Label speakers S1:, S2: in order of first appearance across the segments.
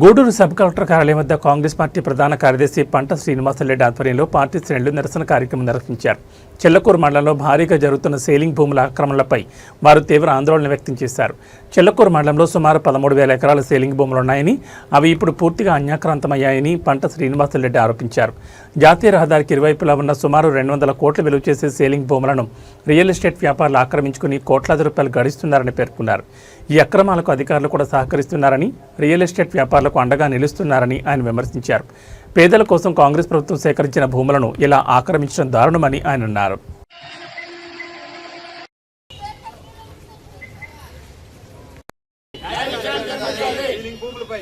S1: Gudur sub collector కార్యాలయం వద్ద Congress party ప్రధాన కార్యదర్శి పంట శ్రీనివాసరెడ్డి ఆధ్వర్యంలో పార్టీ శ్రేణులు నిరసన కార్యక్రమం నిర్వహించారు. చెల్లకూరు మండలంలో భారీగా జరుగుతున్న సేలింగ్ భూముల ఆక్రమణలపై వారు తీవ్ర ఆందోళన వ్యక్తం చేశారు. చెల్లకూరు మండలంలో సుమారు పదమూడు వేల ఎకరాల సేలింగ్ భూములు ఉన్నాయని అవి ఇప్పుడు పూర్తిగా అన్యాక్రాంతమయ్యాయని పంట శ్రీనివాసరెడ్డి ఆరోపించారు. జాతీయ రహదారికి ఇరువైపులా ఉన్న సుమారు రెండు వందల కోట్లు విలువ చేసే సేలింగ్ భూములను రియల్ ఎస్టేట్ వ్యాపారులు ఆక్రమించుకుని కోట్లాది రూపాయలు గడిస్తున్నారని పేర్కొన్నారు. ఈ అక్రమాలకు అధికారులు కూడా సహకరిస్తున్నారని రియల్ ఎస్టేట్ వ్యాపారులకు అండగా నిలుస్తున్నారని ఆయన విమర్శించారు. పేదల కోసం కాంగ్రెస్ ప్రభుత్వం సేకరించిన భూములను ఇలా ఆక్రమించడం దారుణమని ఆయన అన్నారు.
S2: భూములపై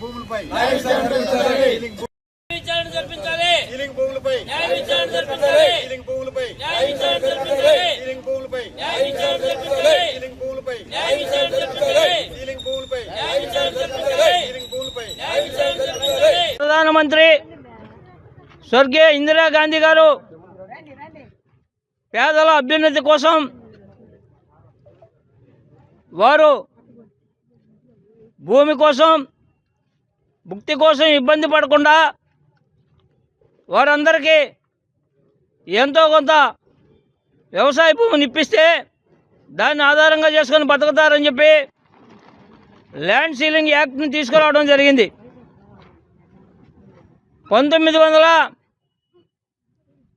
S2: భూములపై సీలింగ్ భూ-
S3: విచారణ జరిపించాలి
S2: సీలింగ్ భూములపై
S3: న్యాయ విచారణ జరిపించాలి
S2: సీలింగ్ భూములపై
S3: న్యాయ విచారణ జరిపించాలి
S2: సీలింగ్ భూములపై
S3: న్యాయ విచారణ జరిపించాలి
S2: సీలింగ్ భూములపై
S3: న్యాయ విచారణ జరిపించాలి
S2: సీలింగ్ భూములపై
S3: న్యాయ విచారణ జరిపించాలి
S2: సీలింగ్ భూములపై
S3: న్యాయ విచారణ జరిపించాలి ప్రధానమంత్రి స్వర్గీయ ఇందిరాగాంధీ గారు పేదల అభ్యున్నతి కోసం వారు భూమి కోసం భుక్తి కోసం ఇబ్బంది పడకుండా వారందరికీ ఎంతో కొంత వ్యవసాయ భూమిని ఇప్పిస్తే దాన్ని ఆధారంగా చేసుకొని బతుకుతారని చెప్పి ల్యాండ్ సీలింగ్ యాక్ట్ని తీసుకురావడం జరిగింది. పంతొమ్మిది వందల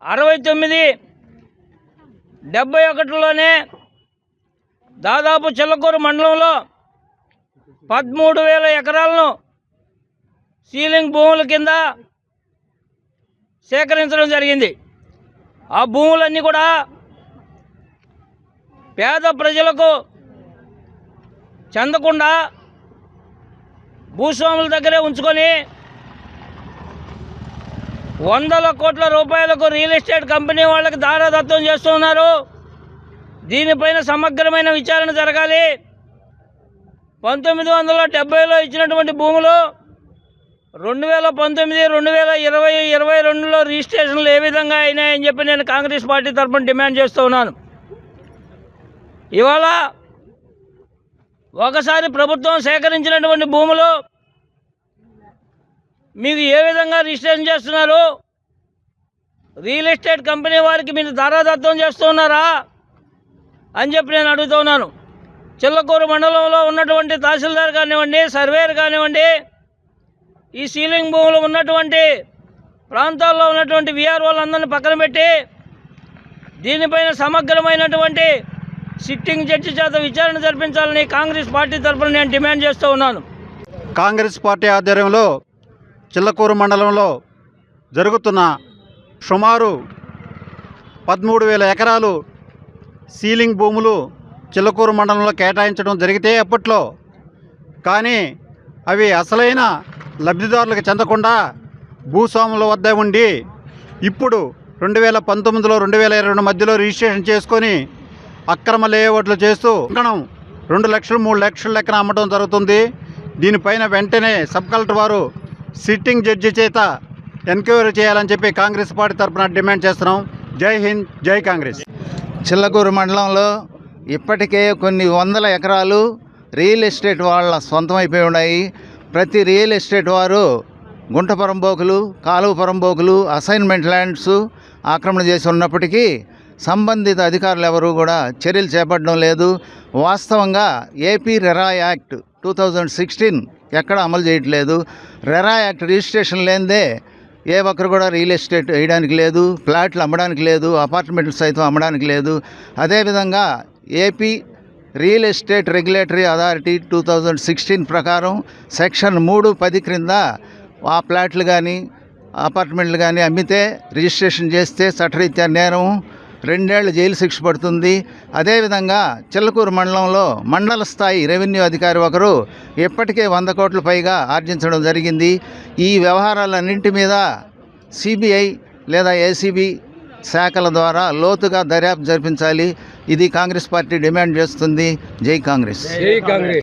S3: అరవై తొమ్మిది డెబ్బై ఒకటిలోనే దాదాపు చిల్లకూరు మండలంలో పదమూడు వేల ఎకరాలను సీలింగ్ భూముల కింద సేకరించడం జరిగింది. ఆ భూములన్నీ కూడా పేద ప్రజలకు చెందకుండా భూస్వాముల దగ్గరే ఉంచుకొని వందల కోట్ల రూపాయలకు రియల్ ఎస్టేట్ కంపెనీ వాళ్ళకి దారాదత్తం చేస్తున్నారు. దీనిపైన సమగ్రమైన విచారణ జరగాలి. పంతొమ్మిది వందల డెబ్బైలో ఇచ్చినటువంటి భూములు రెండు వేల పంతొమ్మిది రెండు వేల ఇరవై ఇరవై రెండులో రిజిస్ట్రేషన్లు ఏ విధంగా అయినాయని చెప్పి నేను కాంగ్రెస్ పార్టీ తరఫున డిమాండ్ చేస్తూ ఉన్నాను. ఇవాళ ఒకసారి ప్రభుత్వం సేకరించినటువంటి భూములు మీకు ఏ విధంగా రిజిస్ట్రేషన్ చేస్తున్నారు? రియల్ ఎస్టేట్ కంపెనీ వారికి మీరు దారాదత్తం చేస్తున్నారా అని చెప్పి నేను అడుగుతూ ఉన్నాను. చిల్లకూరు మండలంలో ఉన్నటువంటి తహసీల్దార్ కానివ్వండి సర్వేయర్ కానివ్వండి ఈ సీలింగ్ భూములు ఉన్నటువంటి ప్రాంతాల్లో ఉన్నటువంటి విఆర్ఓలందరినీ పక్కన పెట్టి దీనిపైన సమగ్రమైనటువంటి సిట్టింగ్ జడ్జి చేత విచారణ జరిపించాలని కాంగ్రెస్ పార్టీ తరఫున నేను డిమాండ్ చేస్తూ ఉన్నాను.
S2: కాంగ్రెస్ పార్టీ ఆధ్వర్యంలో చిల్లకూరు మండలంలో జరుగుతున్న సుమారు పదమూడు వేల ఎకరాలు సీలింగ్ భూములు చిల్లకూరు మండలంలో కేటాయించడం జరిగితే అప్పట్లో. కానీ అవి అసలైన లబ్ధిదారులకు చెందకుండా భూస్వాముల వద్ద ఉండి ఇప్పుడు రెండు వేల పంతొమ్మిదిలో రెండు వేల ఇరవై రెండు మధ్యలో రిజిస్ట్రేషన్ చేసుకొని అక్రమ లేఅవుట్లు చేస్తూ అంకణం రెండు లక్షలు మూడు లక్షల లెక్కన అమ్మడం జరుగుతుంది. దీనిపైన వెంటనే సబ్ కలెక్టర్ వారు సిట్టింగ్ జడ్జి చేత ఎంక్వైరీ చేయాలని చెప్పి కాంగ్రెస్ పార్టీ తరఫున డిమాండ్ చేస్తున్నాం. జై హింద్ జై కాంగ్రెస్.
S4: చిల్లకూరు మండలంలో ఇప్పటికే కొన్ని వందల ఎకరాలు రియల్ ఎస్టేట్ వాళ్ళ సొంతం అయిపోయి ఉన్నాయి. ప్రతి రియల్ ఎస్టేట్ వారు గుంట పరంబోకులు కాలువ పరంబోకులు అసైన్మెంట్ ల్యాండ్స్ ఆక్రమణ చేసి ఉన్నప్పటికీ సంబంధిత అధికారులు ఎవరూ కూడా చర్యలు చేపట్టడం లేదు. వాస్తవంగా AP RERA act two thousand sixteen ఎక్కడ అమలు చేయట్లేదు. రెరా యాక్ట్ రిజిస్ట్రేషన్ లేనిదే ఏ ఒక్కరు కూడా రియల్ ఎస్టేట్ వేయడానికి లేదు ఫ్లాట్లు అమ్మడానికి లేదు అపార్ట్మెంట్లు సైతం అమ్మడానికి లేదు. అదేవిధంగా AP real estate regulatory authority two thousand sixteen ప్రకారం సెక్షన్ మూడు పది క్రింద ఆ ఫ్లాట్లు కానీ అపార్ట్మెంట్లు కానీ అమ్మితే రిజిస్ట్రేషన్ చేస్తే చట్టరీత్యా నేరం రెండేళ్ళ జైలు శిక్ష పడుతుంది. అదేవిధంగా చిల్లకూరు మండలంలో మండల స్థాయి రెవెన్యూ అధికారి ఒకరు ఇప్పటికే వంద కోట్ల పైగా ఆర్జించడం జరిగింది. ఈ వ్యవహారాలన్నింటి మీద సిబిఐ లేదా ఏసీబీ శాఖల ద్వారా లోతుగా దర్యాప్తు జరిపించాలి. ఇది కాంగ్రెస్ పార్టీ డిమాండ్ చేస్తుంది. జై కాంగ్రెస్.